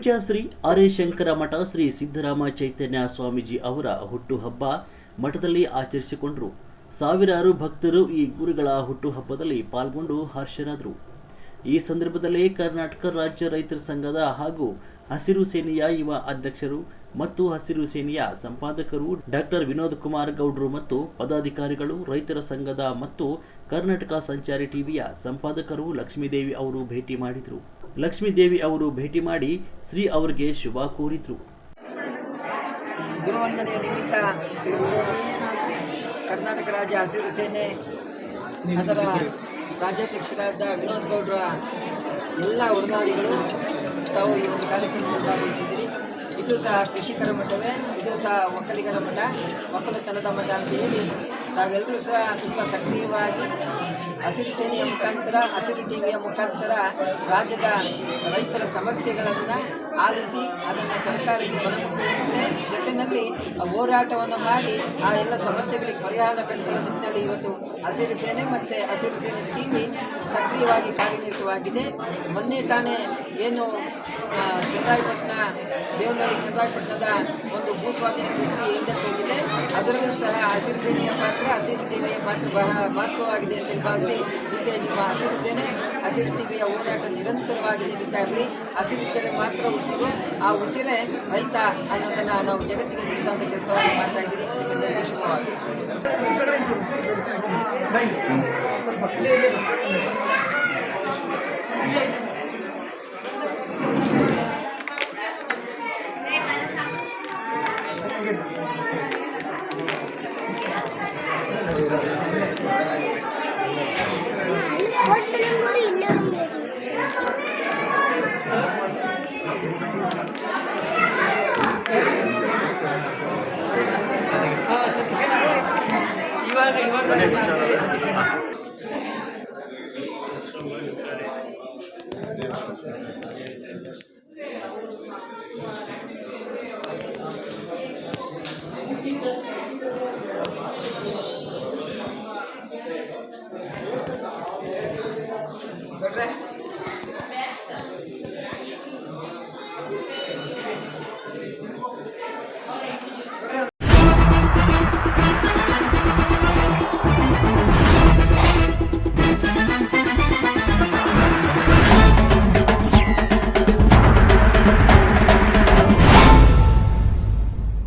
ಪೂಜ್ಯ ಶ್ರೀ ಆರ್ಯಶಂಕರ ಮಠ ಶ್ರೀ ಸಿದ್ದರಾಮ ಚೈತನ್ಯ ಸ್ವಾಮೀಜಿ ಅವರ ಹುಟ್ಟುಹಬ್ಬ ಮಠದಲ್ಲಿ ಆಚರಿಸಿಕೊಂಡರು. ಸಾವಿರಾರು ಭಕ್ತರು ಈ ಗುರುಗಳ ಹುಟ್ಟುಹಬ್ಬದಲ್ಲಿ ಪಾಲ್ಗೊಂಡು ಹರ್ಷರಾದರು. ಈ ಸಂದರ್ಭದಲ್ಲಿ ಕರ್ನಾಟಕ ರಾಜ್ಯ ರೈತರ ಸಂಘದ ಹಾಗೂ ಹಸಿರು ಸೇನೆಯ ಯುವ ಅಧ್ಯಕ್ಷರು ಮತ್ತು ಹಸಿರು ಸೇನೆಯ ಸಂಪಾದಕರು ಡಾಕ್ಟರ್ ವಿನೋದ್ ಕುಮಾರ್ ಗೌಡ್ರು ಮತ್ತು ಪದಾಧಿಕಾರಿಗಳು, ರೈತರ ಸಂಘದ ಮತ್ತು ಕರ್ನಾಟಕ ಸಂಚಾರಿ ಟಿವಿಯ ಸಂಪಾದಕರು ಲಕ್ಷ್ಮೀದೇವಿ ಅವರು ಭೇಟಿ ಮಾಡಿದರು. ಲಕ್ಷ್ಮೀದೇವಿ ಅವರು ಭೇಟಿ ಮಾಡಿ ಶ್ರೀ ಅವರಿಗೆ ಶುಭ ಕೋರಿದ್ರು. ಗುರುವಂದನೆಯ ನಿಮಿತ್ತ ಕರ್ನಾಟಕ ರಾಜ್ಯ ಹಸಿರು ಸೇನೆ ಅದರ ರಾಜ್ಯಾಧ್ಯಕ್ಷರಾದ ವಿನೋದ್ ಗೌಡ್ರ ಎಲ್ಲ ಒಡನಾಡಿಗಳು ತಾವು ಈ ಒಂದು ಕಾರ್ಯಕ್ರಮದಲ್ಲಿ ಭಾಗವಹಿಸಿದ್ದೀರಿ. ಇದು ಸಹ ಕೃಷಿಕರ ಮಠವೇ ಇದು ಸಹ ಒಕ್ಕಲಿಗರ ಮಠ, ಒಕ್ಕಲತನದ ಮಠ ಅಂತ ಹೇಳಿ ತಾವೆಲ್ಲರೂ ಸಹ ತುಂಬ ಸಕ್ರಿಯವಾಗಿ ಹಸಿರು ಸೇನೆಯ ಮುಖಾಂತರ, ಹಸಿರು ಟಿವಿಯ ಮುಖಾಂತರ ರಾಜ್ಯದ ರೈತರ ಸಮಸ್ಯೆಗಳನ್ನು ಆಲಿಸಿ ಅದನ್ನು ಸರ್ಕಾರಕ್ಕೆ ಮನಮುಟ್ಟುವಂತೆ ಜೊತೆಯಲ್ಲಿ ಹೋರಾಟವನ್ನು ಮಾಡಿ ಆ ಎಲ್ಲ ಸಮಸ್ಯೆಗಳಿಗೆ ಪರಿಹಾರ ಕಂಡುಕೊಳ್ಳುವ ನಿಟ್ಟಿನಲ್ಲಿ ಇವತ್ತು ಹಸಿರು ಸೇನೆ ಮತ್ತು ಹಸಿರು ಸೇನೆ ಟಿವಿ ಸಕ್ರಿಯವಾಗಿ ಕಾರ್ಯನಿರತವಾಗಿದೆ. ಮೊನ್ನೆ ತಾನೇ ಏನು ಚಂದ್ರಾಯಪಟ್ಟಣ, ದೇವನಹಳ್ಳಿ ಚಂದ್ರಾಯಪಟ್ಟಣದ ಒಂದು ಭೂಸ್ವಾಧೀನ ಪ್ರಕ್ರಿಯೆ ಹಿಂದಕ್ಕೆ ಹೋಗಿದೆ. ಅದರಲ್ಲೂ ಸಹ ಹಸಿರು ಸೇನೆಯ ಪಾತ್ರ ಹಸಿರು ಟಿವಿಯ ಪಾತ್ರ ಬಹಳ ಮಹತ್ವವಾಗಿದೆ ಅಂತ ಭಾವಿಸಿ ಹೀಗೆ ನಿಮ್ಮ ಹಸಿರು ಸೇನೆ, ಹಸಿರು ಟಿವಿಯ ಹೋರಾಟ ನಿರಂತರವಾಗಿ ನಡೀತಾ ಇರಲಿ. ಹಸಿರಿದ್ದರೆ ಮಾತ್ರ ಉಸಿರು, ಆ ಉಸಿರೇ ರೈತ ಅನ್ನೋದನ್ನು ನಾವು ಜಗತ್ತಿಗೆ ತಿಳಿಸುವಂಥ ಕೆಲಸವನ್ನು ಮಾಡ್ತಾ ನಿಮ್ಮೆಲ್ಲರಿಗೂ 那你不吃了呗嗯好